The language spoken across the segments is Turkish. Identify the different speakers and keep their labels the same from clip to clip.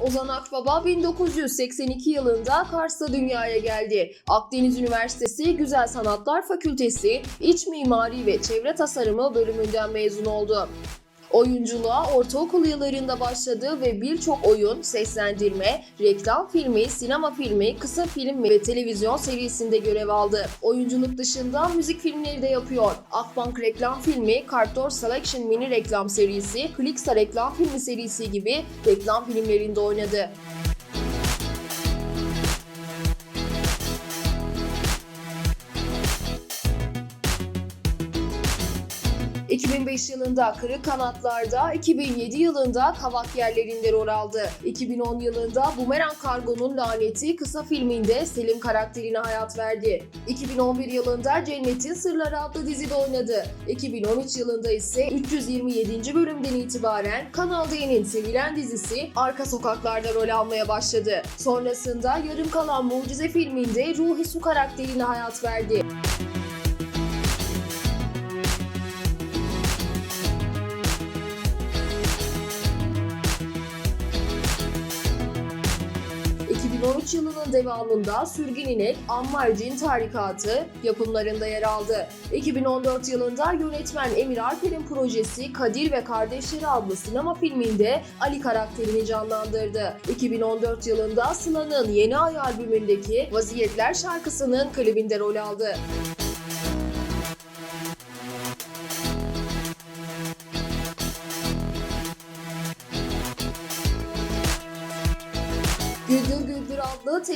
Speaker 1: Ozan Akbaba 1982 yılında Kars'ta dünyaya geldi. Akdeniz Üniversitesi Güzel Sanatlar Fakültesi İç Mimari ve Çevre Tasarımı bölümünden mezun oldu. Oyunculuğa ortaokul yıllarında başladı ve birçok oyun, seslendirme, reklam filmi, sinema filmi, kısa film ve televizyon serisinde görev aldı. Oyunculuk dışında müzik filmleri de yapıyor. Akbank reklam filmi, Cartor Selection mini reklam serisi, Clixa reklam filmi serisi gibi reklam filmlerinde oynadı. 2005 yılında Kırık Kanatlar'da, 2007 yılında Kavak Yerlerinde rol aldı. 2010 yılında Bumerang Kargo'nun Laneti kısa filminde Selim karakterine hayat verdi. 2011 yılında Cennetin Sırları adlı dizide oynadı. 2013 yılında ise 327. bölümden itibaren Kanal D'nin sevilen dizisi Arka Sokaklar'da rol almaya başladı. Sonrasında Yarım Kalan Mucize filminde Ruhi Su karakterine hayat verdi. ...2013 yılının devamında Sürgün İnek, Ammar Cin Tarikatı yapımlarında yer aldı. 2014 yılında yönetmen Emir Alper'in projesi Kadir ve Kardeşleri adlı sinema filminde Ali karakterini canlandırdı. 2014 yılında Sıla'nın Yeni Ay albümündeki Vaziyetler şarkısının klibinde rol aldı.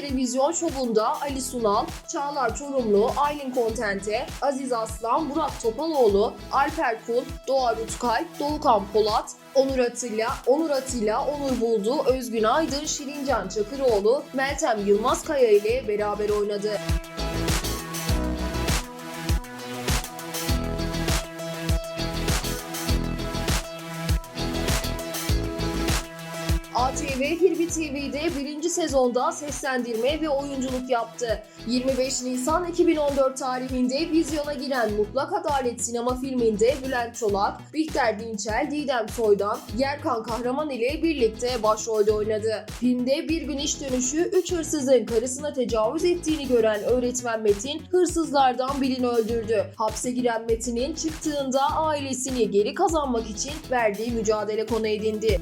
Speaker 1: Televizyon şovunda Ali Sunal, Çağlar Çorumlu, Aylin Kontente, Aziz Aslan, Burak Topaloğlu, Alper Kul, Doğa Rutkay, Doğukan Polat, Onur Atilla, Onur Atilla, Onur Buldu, Özgün Aydın, Şirincan Çakıroğlu, Meltem Yılmaz Kaya ile beraber oynadı. ATV Hirbi TV'de birinci sezonda seslendirme ve oyunculuk yaptı. 25 Nisan 2014 tarihinde vizyona giren Mutlak Adalet sinema filminde Bülent Çolak, Bihter Dinçel, Didem Soydan, Yerkan Kahraman ile birlikte başrolde oynadı. Filmde bir gün iş dönüşü 3 hırsızın karısına tecavüz ettiğini gören öğretmen Metin hırsızlardan birini öldürdü. Hapse giren Metin'in çıktığında ailesini geri kazanmak için verdiği mücadele konu edindi.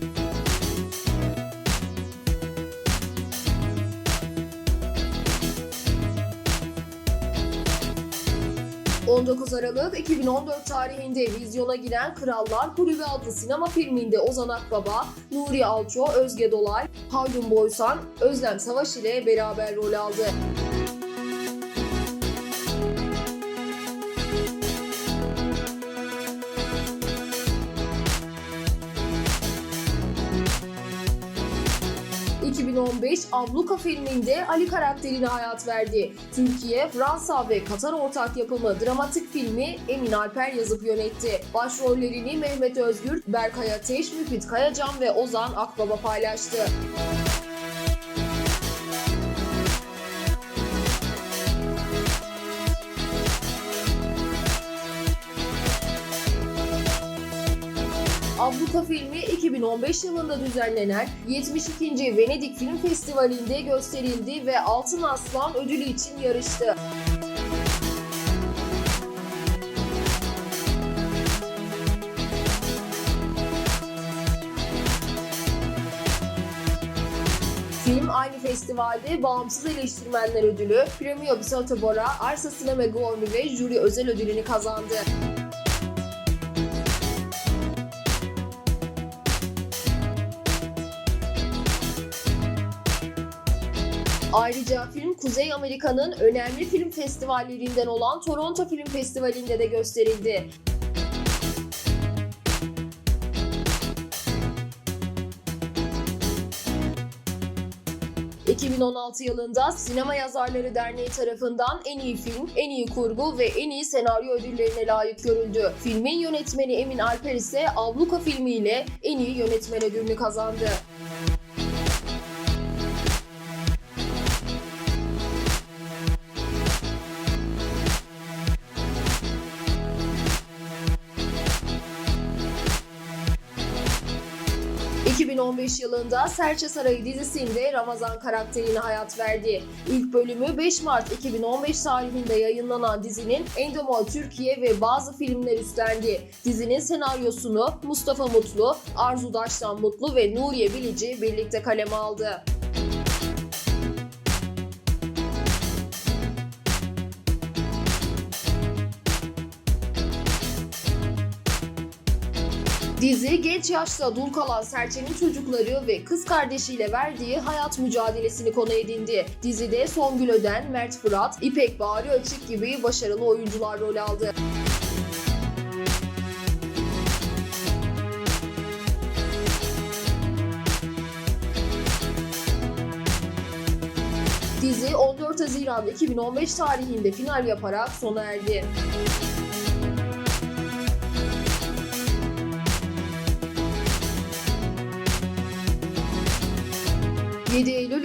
Speaker 1: 19 Aralık 2014 tarihinde vizyona giren Krallar Kulübü adlı sinema filminde Ozan Akbaba, Nuri Alço, Özge Dolay, Haldun Boysan, Özlem Savaş ile beraber rol aldı. ...2015 Abluka filminde Ali karakterine hayat verdi. Türkiye, Fransa ve Katar ortak yapımı dramatik filmi Emin Alper yazıp yönetti. Başrollerini Mehmet Özgür, Berkay Ateş, Müfit Kayacan ve Ozan Akbaba paylaştı. Abluka filmi 2015 yılında düzenlenen 72. Venedik Film Festivali'nde gösterildi ve Altın Aslan ödülü için yarıştı. Film aynı festivalde Bağımsız Eleştirmenler Ödülü, Premio Bisotto Arsa Sinema Gormi ve Jüri Özel Ödülünü kazandı. Ayrıca film Kuzey Amerika'nın önemli film festivallerinden olan Toronto Film Festivali'nde de gösterildi. ...2016 yılında Sinema Yazarları Derneği tarafından en iyi film, en iyi kurgu ve en iyi senaryo ödüllerine layık görüldü. Filmin yönetmeni Emin Alper ise Avluka filmiyle en iyi yönetmen ödülünü kazandı. 2015 yılında Serçe Sarayı dizisinde Ramazan karakterine hayat verdi. İlk bölümü 5 Mart 2015 tarihinde yayınlanan dizinin Endemol Türkiye ve bazı filmler üstlendi. Dizinin senaryosunu Mustafa Mutlu, Arzu Daştan Mutlu ve Nuriye Bilici birlikte kaleme aldı. Dizi genç yaşta dul kalan Serçe'nin çocukları ve kız kardeşiyle verdiği hayat mücadelesini konu edindi. Dizide Songül Öden, Mert Fırat, İpek Bari Açık gibi başarılı oyuncular rol aldı. Dizi 14 Haziran 2015 tarihinde final yaparak sona erdi.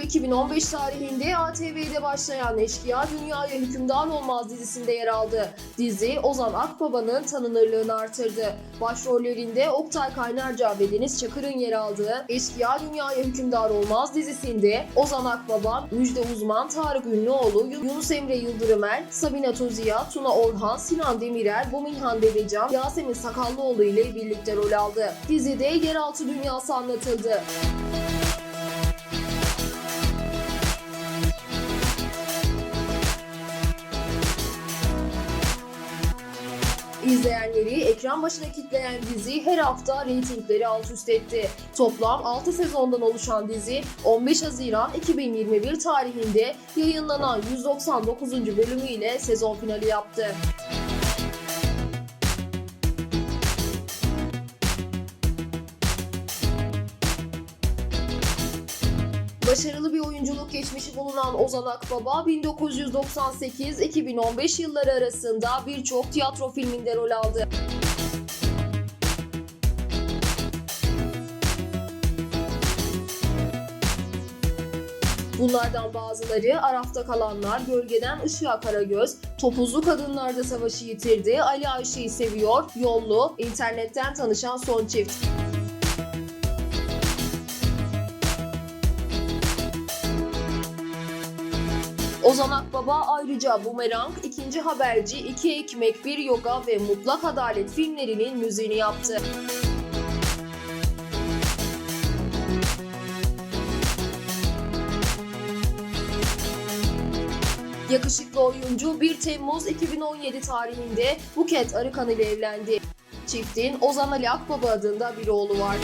Speaker 1: 2015 tarihinde ATV'de başlayan Eşkıya Dünyaya Hükümdar Olmaz dizisinde yer aldı. Dizi Ozan Akbaba'nın tanınırlığını artırdı. Başrollerinde Oktay Kaynarca ve Deniz Çakır'ın yer aldığı Eşkıya Dünyaya Hükümdar Olmaz dizisinde Ozan Akbaba, Müjde Uzman, Tarık Ünlüoğlu, Yunus Emre Yıldırımer, Sabine Toziya, Tuna Orhan, Sinan Demirel, Buminhan Devecan, Yasemin Sakallıoğlu ile birlikte rol aldı. Dizide yeraltı dünyası anlatıldı. İzleyenleri ekran başına kitleyen dizi her hafta reytingleri alt üst etti. Toplam 6 sezondan oluşan dizi 15 Haziran 2021 tarihinde yayınlanan 199. bölümüyle sezon finali yaptı. Başarılı bir oyunculuk geçmişi bulunan Ozan Akbaba 1998-2015 yılları arasında birçok tiyatro filminde rol aldı. Bunlardan bazıları Arafta Kalanlar, Gölgeden Işığa Karagöz, Topuzlu Kadınlarda Savaşı Yitirdi, Ali Ayşe'yi Seviyor, Yollu, internetten tanışan son çift. Ozan Akbaba ayrıca Bumerang, İkinci Haberci, İki Ekmek, Bir Yoga ve Mutlak Adalet filmlerinin müziğini yaptı. Yakışıklı oyuncu 1 Temmuz 2017 tarihinde Buket Arıkan ile evlendi. Çiftin Ozan Ali Akbaba adında bir oğlu var.